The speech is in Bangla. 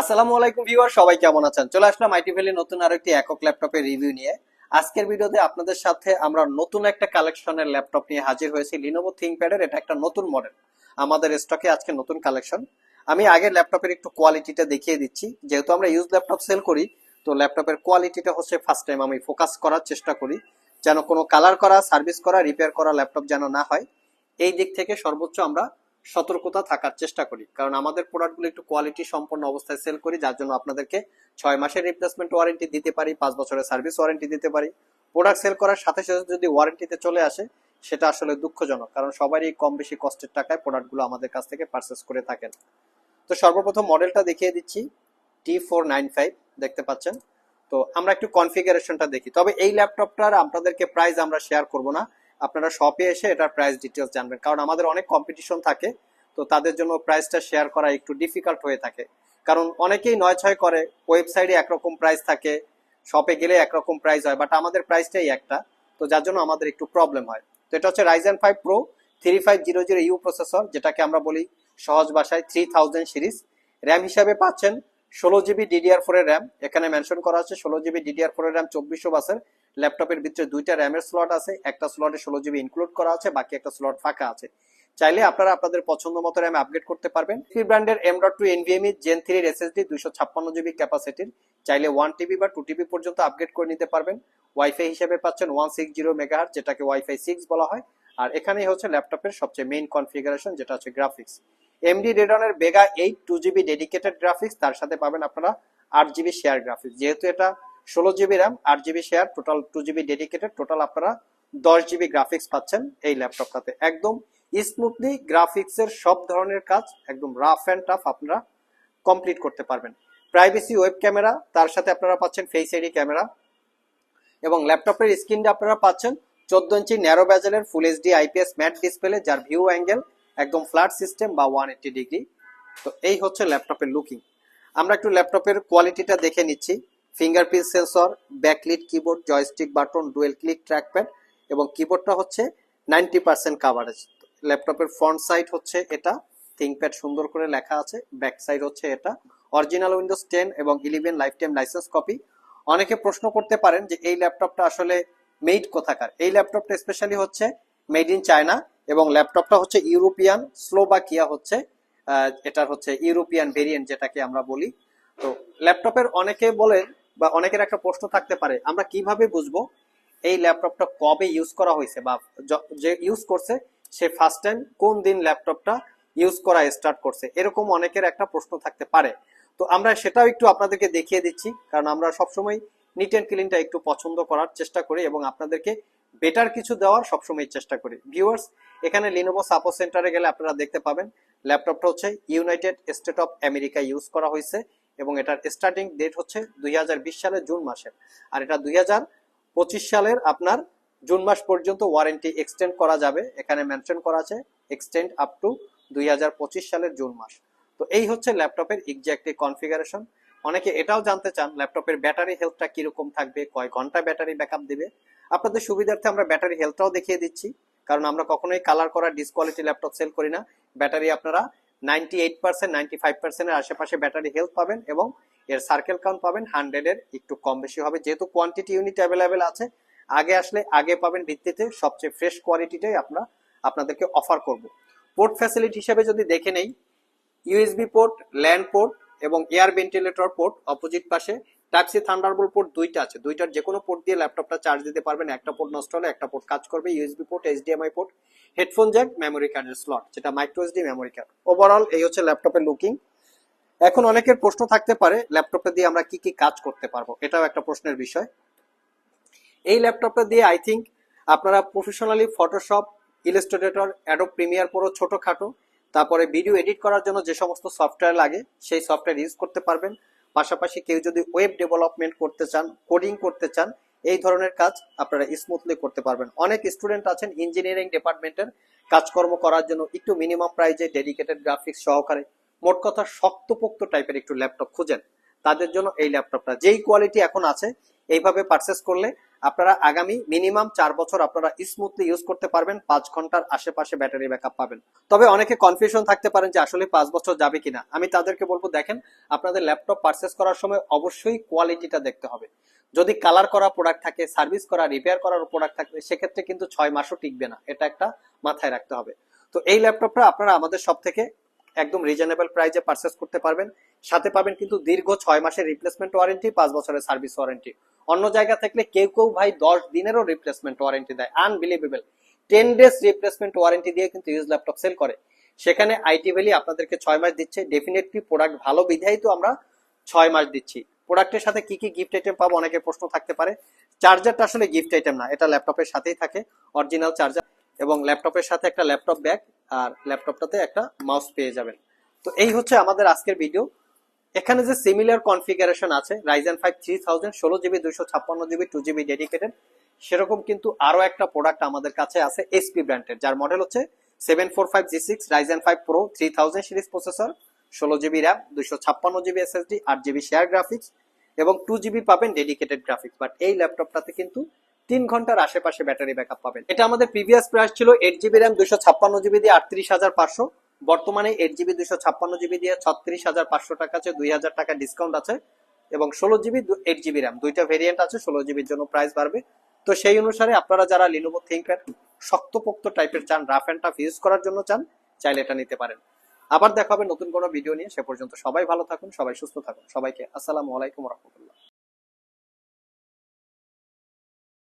আসসালামু আলাইকুম ভিউয়ার, সবাই কেমন আছেন? চলে আসলাম আইটি ভ্যালি নতুন আরও একটি একক ল্যাপটপের রিভিউ নিয়ে। আজকের ভিডিওতে আপনাদের সাথে আমরা নতুন একটা কালেকশনের ল্যাপটপ নিয়ে হাজির হয়েছি লিনোভো থিংকপ্যাডের এটা একটা নতুন মডেল, আমাদের স্টকে আজকে নতুন কালেকশন। আমি আগের ল্যাপটপের একটু কোয়ালিটিটা দেখিয়ে দিচ্ছি। যেহেতু আমরা ইউজ ল্যাপটপ সেল করি, তো ল্যাপটপের কোয়ালিটিটা হচ্ছে ফার্স্ট টাইম আমি ফোকাস করার চেষ্টা করি, যেন কোনো কালার করা সার্ভিস করা রিপেয়ার করা ল্যাপটপ যেন না হয়। এই দিক থেকে সর্বোচ্চ আমরা সতর্কতা থাকার চেষ্টা করি। কারণ আমাদের প্রোডাক্টগুলো একটু কোয়ালিটি সম্পন্ন অবস্থায় সেল করি, যার জন্য আপনাদেরকে ছয় মাসের রিপ্লেসমেন্ট ওয়ারেন্টি দিতে পারি, পাঁচ বছরের সার্ভিস ওয়ারেন্টি দিতে পারি। প্রোডাক্ট সেল করার সাথে সাথে যদি ওয়ারেন্টিতে চলে আসে, সেটা আসলে দুঃখজনক। কারণ সবারই কম বেশি কষ্টের টাকায় প্রোডাক্টগুলো আমাদের কাছ থেকে পারচেস করে থাকেন। তো সর্বপ্রথম মডেলটা দেখিয়ে দিচ্ছি টি ফোর নাইন ফাইভ দেখতে পাচ্ছেন? তো আমরা একটু কনফিগারেশনটা দেখি। তবে এই ল্যাপটপটার আপনাদেরকে প্রাইস আমরা শেয়ার করব না। আপনারা শপে এসে এটার প্রাইস ডিটেলস জানবেন। কারণ আমাদের অনেক কম্পিটিশন থাকে, তো তাদের জন্য প্রাইসটা শেয়ার করা একটু ডিফিকাল্ট হয়ে থাকে। কারণ অনেকেই নয় ছয় করে ওয়েবসাইটে একরকম প্রাইস থাকে শপে গেলে একরকম প্রাইস হয় বাট আমাদের প্রাইসটাই একটা, তো যার জন্য আমাদের একটু প্রবলেম হয়। তো এটা হচ্ছে Ryzen five pro three five zero zero U processor যেটাকে আমরা বলি সহজ ভাষায় থ্রি থাউজেন্ড সিরিজ র্যাম হিসাবে পাচ্ছেন ষোলো জিবি ডিডিআর ফোর র্যাম এখানে মেনশন করা আছে ষোলো জিবি ডিডিআর ফোর র্যাম চব্বিশশো বাসের ল্যাপটপের ভিতরে দুইটা র্যামের স্লট আছে, একটা স্লটে ষোলো জিবি ইনক্লুড করা আছে, বাকি একটা স্লট ফাঁকা আছে। চাইলে আপনারা আপনাদের পছন্দ মতো র্যাম আপগ্রেড করতে পারবেন। থ্রি ব্র্যান্ডের M dot two NVMe gen থ্রির এসএসডি দুইশো ছাপ্পান্ন জিবি ক্যাপাসিটির চাইলে ওয়ান টিবি বা টু টিবি পর্যন্ত আপগ্রেড করে নিতে পারবেন। ওয়াইফাই হিসেবে পাচ্ছেন ওয়ান সিক্স জিরো মেগাহার যেটাকে ওয়াইফাই সিক্স বলা হয়। আর এখানেই হচ্ছে ল্যাপটপের সবচেয়ে মেইন কনফিগারেশন যেটা হচ্ছে graphics AMD রেডনের Vega eight two GB dedicated graphics তার সাথে পাবেন আপনারা আট জিবি শেয়ার গ্রাফিক্স যেহেতু এটা ষোলো জিবি র্যাম আট GB share total two GB dedicated total আপনারা দশ জিবি গ্রাফিক্স পাচ্ছেন এই ল্যাপটপটাতে একদম স্মুথলি গ্রাফিক্সের সব ধরনের কাজ, একদম রাফ অ্যান্ড টাফ আপনারা কমপ্লিট করতে পারবেন। প্রাইভেসি ওয়েব ক্যামেরা তার সাথে আপনারা পাচ্ছেন ফেস আইডি ক্যামেরা এবং ল্যাপটপের স্ক্রিনটা আপনারা পাচ্ছেন চোদ্দ ইঞ্চি narrow ব্যাজেলের full HD IPS matte display যার ভিউ অ্যাঙ্গেল একদম ফ্ল্যাট সিস্টেম বা ওয়ান এইটি ডিগ্রি তো এই হচ্ছে ল্যাপটপের লুকিং আমরা একটু ল্যাপটপের কোয়ালিটিটা দেখে নিচ্ছি। Fingerprint sensor backlit keyboard joystick button dual click trackpad এবং কিবোর্ডটা হচ্ছে নাইনটি পার্সেন্ট কাভারেজ ল্যাপটপের ফ্রন্ট সাইড হচ্ছে এটা থিংকপ্যাড সুন্দর করে লেখা আছে ব্যাক সাইড হচ্ছে এটা। অরিজিনাল উইন্ডোজ টেন এবং eleven lifetime license copy অনেকে প্রশ্ন করতে পারেন যে এই ল্যাপটপটা আসলে মেড কোথাকার? এই ল্যাপটপটা স্পেশালি হচ্ছে মেড ইন চায়না এবং ল্যাপটপটা হচ্ছে ইউরোপিয়ান স্লোবাকিয়া হচ্ছে এটার হচ্ছে ইউরোপিয়ান ভেরিয়েন্ট যেটাকে আমরা বলি। তো ল্যাপটপের অনেকে বলেন বা অনেকের একটা প্রশ্ন থাকতে পারে, আমরা কীভাবে বুঝব এই ল্যাপটপটা কবে ইউজ করা হয়েছে বা যে ইউজ করছে, সে ফার্স্ট টাইম কোন দিন ল্যাপটপটা ইউজ করা স্টার্ট করছে, এরকম অনেকের একটা প্রশ্ন থাকতে পারে। তো আমরা সেটাও একটু আপনাদেরকে দেখিয়ে দিচ্ছি, কারণ আমরা সবসময় নিট অ্যান্ড ক্লিনটা একটু পছন্দ করার চেষ্টা করি এবং আপনাদেরকে বেটার কিছু দেওয়ার সবসময় চেষ্টা করি। ভিউয়ার্স এখানে লিনোভো সাপোর্ট সেন্টারে গেলে আপনারা দেখতে পাবেন ল্যাপটপটা হচ্ছে United State of America use করা হয়েছে এবং এটার স্টার্টিং ডেট হচ্ছে দুই সালের জুন মাসের। আর এটা দুই সালের আপনার জুন মাস পর্যন্ত ওয়ারেন্টি এক্সটেন্ড করা যাবে। এখানে মেনশন করা আছে এক্সটেন্ড আপ টু দুই হাজার পঁচিশ সালের জুন মাস। তো এই হচ্ছে ল্যাপটপের এক্সাক্ট কনফিগারেশন অনেকে এটাও জানতে চান, ল্যাপটপের ব্যাটারি হেলথটা কীরকম থাকবে, কয় ঘণ্টা ব্যাটারি ব্যাকআপ দিবে। আপনাদের সুবিধার্থে আমরা ব্যাটারি হেলথটাও দেখিয়ে দিচ্ছি, কারণ আমরা কখনোই কালার করা ডিসকোয়ালিটি ল্যাপটপ সেল করি না। ব্যাটারি আপনারা ninety eight percent, ninety five পার্সেন্টের আশেপাশে ব্যাটারি হেলথ পাবেন এবং এর সার্কেল কাউন্ট পাবেন হান্ড্রেডের একটু কম বেশি হবে। যেহেতু কোয়ান্টিটি ইউনিট অ্যাভেলেবেল আছে, আগে আসলে আগে পাবেন ভিত্তিতে সবচেয়ে ফ্রেশ কোয়ালিটিটাই আমরা আপনাদেরকে অফার করব। পোর্ট ফ্যাসিলিটি হিসেবে যদি দেখে নেই ইউএসবি পোর্ট ল্যান্ড পোর্ট এবং এয়ার ভেন্টিলেটর পোর্ট অপোজিট পাশে টাইপ সি থান্ডারবোল্ট পোর্ট দুইটা আছে। দুইটার যে কোনো পোর্ট দিয়ে ল্যাপটপটা চার্জ দিতে পারবেন। একটা পোর্ট নষ্ট হলে একটা পোর্ট কাজ করবে। USB port HDMI port headphone jack memory কার্ডের স্লট যেটা micro SD memory card overall এই হচ্ছে ল্যাপটপের লুকিং এখন অনেকের প্রশ্ন থাকতে পারে ল্যাপটপটা দিয়ে আমরা কি কি কাজ করতে পারব? এটাও একটা প্রশ্নের বিষয়। এই ল্যাপটপটা দিয়ে আই থিঙ্ক আপনারা professionally Photoshop Illustrator Adobe Premiere পুরো ছোটখাটো তারপরে ভিডিও এডিট করার জন্য যে সমস্ত সফটওয়্যার লাগে, সেই সফটওয়্যার ইউজ করতে পারবেন। পাশাপাশি কেউ যদি ওয়েব ডেভেলপমেন্ট করতে চান কোডিং করতে চান, এই ধরনের কাজ আপনারা স্মুথলি করতে পারবেন। অনেক স্টুডেন্ট আছেন ইঞ্জিনিয়ারিং ডিপার্টমেন্টের কাজকর্ম করার জন্য, একটু মিনিমাম প্রাইজে ডেডিকেটেড গ্রাফিক্স সহকারে। মোট কথা, শক্তপোক্ত টাইপের একটু ল্যাপটপ খুঁজেন। তাদের জন্য এই ল্যাপটপটা। যেই কোয়ালিটি এখন আছে, এইভাবে পারচেস করলে আপনারা আগামী মিনিমাম চার বছর আপনারা স্মুথলি ইউজ করতে পারবেন, পাঁচ ঘণ্টার আশেপাশে ব্যাটারি ব্যাকআপ পাবেন। তবে অনেকে কনফিউশন থাকতে পারেন যে আসলে পাঁচ বছর যাবে কিনা। আমি তাদেরকে বলব, দেখেন, আপনাদের ল্যাপটপ পারচেস করার সময় অবশ্যই কোয়ালিটিটা দেখতে হবে। যদি কালার করা প্রোডাক্ট থাকে সার্ভিস করা রিপেয়ার করার প্রোডাক্ট থাকে সেক্ষেত্রে কিন্তু ছয় মাসও টিকবে না। এটা একটা মাথায় রাখতে হবে। তো এই ল্যাপটপটা আপনারা আমাদের সব থেকে একদম রিজনেবল প্রাইসে পারচেস করতে পারবেন। সাথে পাবেন কিন্তু দীর্ঘ ছয় মাসের রিপ্লেসমেন্ট ওয়ারেন্টি পাঁচ বছরের সার্ভিস ওয়ারেন্টি অন্য জায়গা থাকলে কেউ কেউ ভাই দশ দিনেরও রিপ্লেসমেন্ট ওয়ারেন্টি দেয়। Unbelievable ten days replacement warranty দিয়ে কিন্তু ইউজ ল্যাপটপ সেল করে। সেখানে আইটি ভ্যালি আপনাদেরকে ছয় মাস দিচ্ছে। ডেফিনেটলি প্রোডাক্ট ভালো বিধায় তো আমরা ছয় মাস দিচ্ছি। প্রোডাক্টের সাথে কি কি গিফট আইটেম পাবো অনেকের প্রশ্ন থাকতে পারে। চার্জারটা আসলে গিফট আইটেম না, এটা ল্যাপটপের সাথেই থাকে। অরিজিনাল চার্জার এবং ল্যাপটপের সাথে একটা ল্যাপটপ ব্যাগ আর ল্যাপটপটাতে একটা মাউস পেয়ে যাবেন। তো এই হচ্ছে আমাদের আজকের ভিডিও। এখানে যে সিমিলার কনফিগারেশন আছে রাইজেন ফাইভ থ্রি থাউজেন্ড ষোলো জিবি দুইশো ছাপ্পান্ন জিবি টু জিবি ডেডিকেটেড সেরকম কিন্তু আরও একটা প্রোডাক্ট আমাদের কাছে আছে এসপি ব্র্যান্ডের যার মডেল হচ্ছে seven four five G six Ryzen five pro three thousand series processor ষোলো জিবি র্যাম দুইশো ছাপ্পান্ন জিবি এসএসডি আট জিবি শেয়ার গ্রাফিক্স এবং টু জিবি পাবেন ডেডিকেটেড গ্রাফিক্স বাট এই ল্যাপটপটাতে কিন্তু তিন ঘণ্টার আশেপাশে ব্যাটারি ব্যাকআপ পাবেন। এটা আমাদের প্রিভিয়াস প্রাইস ছিল এইট জিবি র্যাম দুইশো ছাপ্পান্ন জিবি দিয়ে আটত্রিশ হাজার পাঁচশো। বর্তমানে এইট জিবি দুইশো ছাপ্পান্ন জিবি দিয়ে ছত্রিশ হাজার পাঁচশো টাকা আছে, দুই হাজার টাকা ডিসকাউন্ট আছে। এবং ষোলো জিবি এইট জিবি র্যাম দুইটা ভেরিয়েন্ট আছে, ষোলো জিবির জন্য প্রাইস বাড়বে। তো সেই অনুসারে আপনারা যারা লিনোভো থিঙ্কপ্যাড শক্তপোক্ত টাইপের চান রাফ অ্যান্ড টাফ ইউজ করার জন্য চান, চাইলে এটা নিতে পারেন। আবার দেখা হবে নতুন কোনো ভিডিও নিয়ে। সে পর্যন্ত সবাই ভালো থাকুন, সবাই সুস্থ থাকুন। সবাইকে আসসালামু আলাইকুম রহমতুল্লাহ।